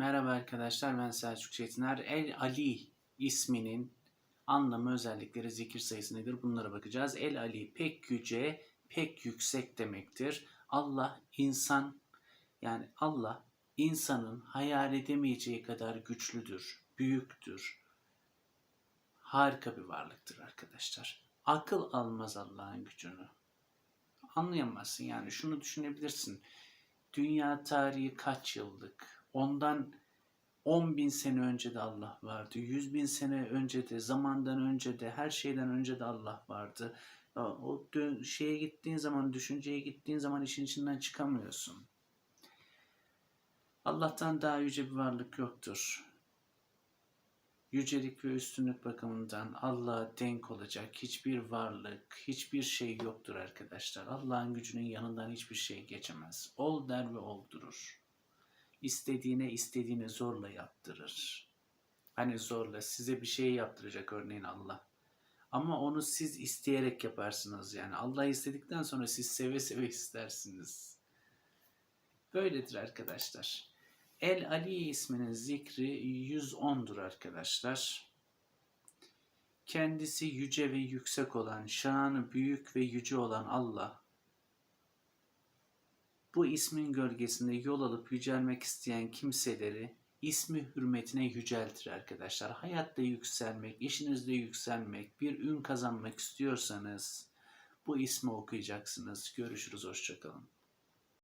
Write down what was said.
Merhaba arkadaşlar ben Selçuk Çetiner. El Ali isminin anlamı, özellikleri, zikir sayısı nedir bunlara bakacağız. El Ali pek yüce, pek yüksek demektir. Allah insan yani Allah insanın hayal edemeyeceği kadar güçlüdür, büyüktür. Harika bir varlıktır arkadaşlar. Akıl almaz Allah'ın gücünü. Anlayamazsın yani şunu düşünebilirsin. Dünya tarihi kaç yıllık? Ondan 10 bin sene önce de Allah vardı. 100 bin sene önce de, zamandan önce de, her şeyden önce de Allah vardı. O şeye gittiğin zaman, düşünceye gittiğin zaman işin içinden çıkamıyorsun. Allah'tan daha yüce bir varlık yoktur. Yücelik ve üstünlük bakımından Allah'a denk olacak hiçbir varlık, hiçbir şey yoktur arkadaşlar. Allah'ın gücünün yanından hiçbir şey geçemez. Ol der ve oldurur. İstediğine istediğine zorla yaptırır. Hani zorla size bir şey yaptıracak örneğin Allah. Ama onu siz isteyerek yaparsınız yani. Allah istedikten sonra siz seve seve istersiniz. Böyledir arkadaşlar. El Ali isminin zikri 110'dur arkadaşlar. Kendisi yüce ve yüksek olan, şanı büyük ve yüce olan Allah, bu ismin gölgesinde yol alıp yücelmek isteyen kimseleri ismi hürmetine yüceltir arkadaşlar. Hayatta yükselmek, işinizde yükselmek, bir ün kazanmak istiyorsanız bu ismi okuyacaksınız. Görüşürüz, hoşçakalın.